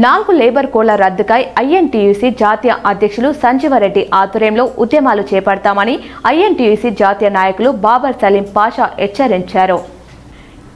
నాలుగు లేబర్ కోళ్ళ రద్దుకై ఐఎన్టీయూసీ జాతీయ అధ్యక్షులు సంజీవరెడ్డి ఆధ్వర్యంలో ఉద్యమాలు చేపడతామని ఐఎన్టీయూసీ జాతీయ నాయకులు బాబర్ సలీం పాషా హెచ్చరించారు.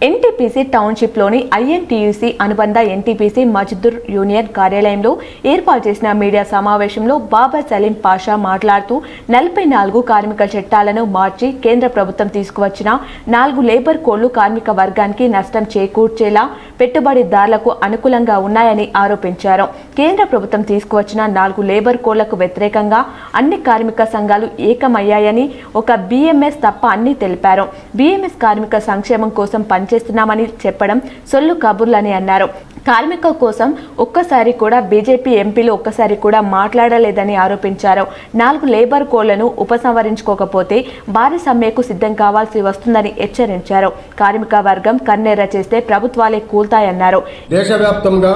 ఎన్టీపీసీ టౌన్షిప్లోని ఐఎన్టీయూసీ అనుబంధ ఎన్టీపీసీ మజ్దూర్ యూనియన్ కార్యాలయంలో ఏర్పాటు చేసిన మీడియా సమావేశంలో బాబర్ సలీం పాషా మాట్లాడుతూ నలభై నాలుగు కార్మిక చట్టాలను మార్చి కేంద్ర ప్రభుత్వం తీసుకువచ్చిన నాలుగు లేబర్ కోళ్ళు కార్మిక వర్గానికి నష్టం చేకూర్చేలా పెట్టుబడిదారులకు అనుకూలంగా ఉన్నాయని ఆరోపించారు. కేంద్ర ప్రభుత్వం తీసుకువచ్చిన నాలుగు లేబర్ కోళ్ళకు వ్యతిరేకంగా అన్ని కార్మిక సంఘాలు ఏకమయ్యాయని ఒక బీఎంఎస్ తప్ప అన్ని తెలిపారు. బీఎంఎస్ కార్మిక సంక్షేమం కోసం పనిచేస్తున్నామని చెప్పడం సొల్లు కబుర్లని అన్నారు. కార్మిక కోసం ఒక్కసారి కూడా బీజేపీ ఎంపీలు ఒక్కసారి కూడా మాట్లాడలేదని ఆరోపించారు. నాలుగు లేబర్ కోళ్ళను ఉపసంహరించుకోకపోతే భారీ సమ్మెకు సిద్ధం కావాల్సి వస్తుందని హెచ్చరించారు. కార్మిక వర్గం కన్నెర్ర చేస్తే ప్రభుత్వాలే కూల్తాయన్నారు. దేశవ్యాప్తంగా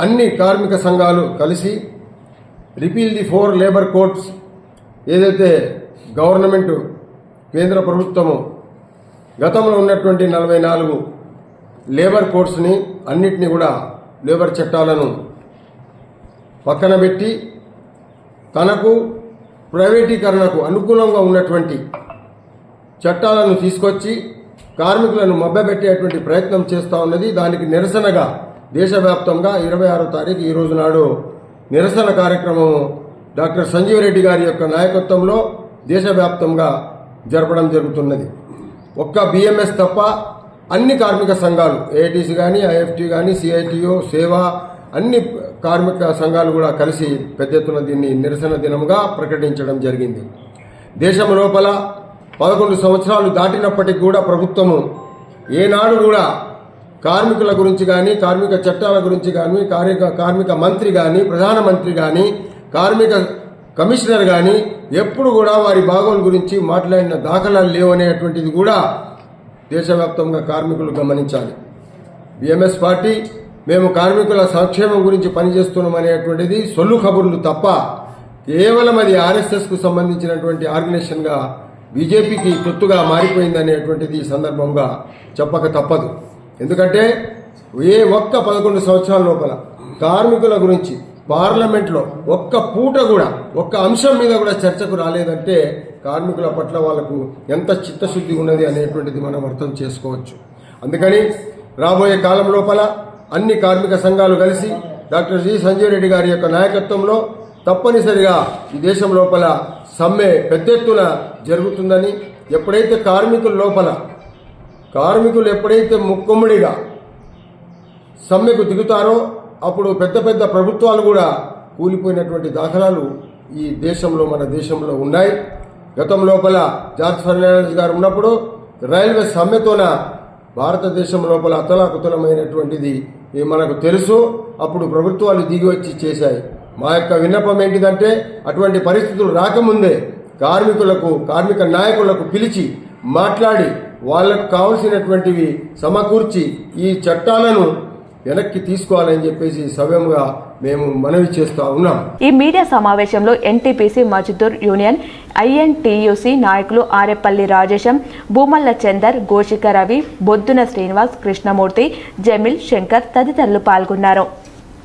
అన్ని కార్మిక సంఘాలు కలిసి repeal the four labour codes ఏదైతే గవర్నమెంట్ కేంద్ర ప్రభుత్వము గతంలో ఉన్నటువంటి నలభై నాలుగు లేబర్ కోడ్స్ని అన్నిటినీ కూడా లేబర్ చట్టాలను పక్కన పెట్టి తనకు ప్రైవేటీకరణకు అనుకూలంగా ఉన్నటువంటి చట్టాలను తీసుకొచ్చి కార్మికులను మభ్యపెట్టేటువంటి ప్రయత్నం చేస్తూ ఉన్నది. దానికి నిరసనగా దేశవ్యాప్తంగా ఇరవై ఆరో తారీఖు ఈ రోజు నాడు నిరసన కార్యక్రమం డాక్టర్ సంజీవ్ రెడ్డి గారి యొక్క నాయకత్వంలో దేశవ్యాప్తంగా జరపడం జరుగుతున్నది. ఒక్క బిఎంఎస్ తప్ప అన్ని కార్మిక సంఘాలు ఏఐటీసీ కానీ ఐఎఫ్టీ కానీ సిఐటిఓ సేవ అన్ని కార్మిక సంఘాలు కూడా కలిసి పెద్ద ఎత్తున దీన్ని నిరసన దినంగా ప్రకటించడం జరిగింది. దేశం లోపల పదకొండు సంవత్సరాలు దాటినప్పటికీ కూడా ప్రభుత్వము ఏనాడు కూడా కార్మికుల గురించి కానీ కార్మిక చట్టాల గురించి కానీ కార్మిక కార్మిక మంత్రి కానీ ప్రధానమంత్రి కానీ కార్మిక కమిషనర్ కానీ ఎప్పుడు కూడా వారి భాగం గురించి మాట్లాడిన దాఖలాలు లేవనేటువంటిది కూడా దేశవ్యాప్తంగా కార్మికులు గమనించాలి. బిఎంఎస్ పార్టీ మేము కార్మికుల సంక్షేమం గురించి పనిచేస్తున్నాం అనేటువంటిది సొల్లు కబుర్లు తప్ప కేవలం అది ఆర్ఎస్ఎస్కు సంబంధించినటువంటి ఆర్గనైజేషన్గా బీజేపీకి తొత్తుగా మారిపోయిందనేటువంటిది ఈ సందర్భంగా చెప్పక తప్పదు. ఎందుకంటే ఏ ఒక్క పదకొండు సంవత్సరాల లోపల కార్మికుల గురించి పార్లమెంట్లో ఒక్క పూట కూడా ఒక్క అంశం మీద కూడా చర్చకు రాలేదంటే కార్మికుల పట్ల వాళ్ళకు ఎంత చిత్తశుద్ధి ఉన్నది అనేటువంటిది మనం అర్థం చేసుకోవచ్చు. అందుకని రాబోయే కాలం లోపల అన్ని కార్మిక సంఘాలు కలిసి డాక్టర్ జి సంజయ్ రెడ్డి గారి యొక్క నాయకత్వంలో తప్పనిసరిగా ఈ దేశం లోపల సమ్మె పెద్ద ఎత్తున జరుగుతుందని ఎప్పుడైతే కార్మికుల లోపల కార్మికులు ఎప్పుడైతే ముక్కుమ్మడిగా సమ్మెకు దిగుతారో అప్పుడు పెద్ద పెద్ద ప్రభుత్వాలు కూడా కూలిపోయినటువంటి దాఖలాలు ఈ దేశంలో మన దేశంలో ఉన్నాయి. గతం లోపల జార్జ్ ఫెర్నాండెస్ గారు ఉన్నప్పుడు రైల్వే సమ్మెతోన భారతదేశం లోపల అతలాకుతలమైనటువంటిది మనకు తెలుసు. అప్పుడు ప్రభుత్వాలు దిగి వచ్చి చేశాయి. మా యొక్క విన్నపం ఏంటిదంటే అటువంటి పరిస్థితులు రాకముందే కార్మికులకు కార్మిక నాయకులకు పిలిచి మాట్లాడి వాళ్ళకు కావలసినటువంటివి సమకూర్చి ఈ చట్టాలను వెనక్కి తీసుకోవాలని చెప్పేసి సవ్యంగా మేము మనవి చేస్తా ఉన్నాం. ఈ మీడియా సమావేశంలో ఎన్టీపీసీ మజ్దూర్ యూనియన్ ఐఎన్టీయూసీ నాయకులు ఆరెపల్లి రాజేశం భూమల్ల చందర్ గోషిక రవి బొద్దున శ్రీనివాస్ కృష్ణమూర్తి జమిల్ శంకర్ తదితరులు పాల్గొన్నారు.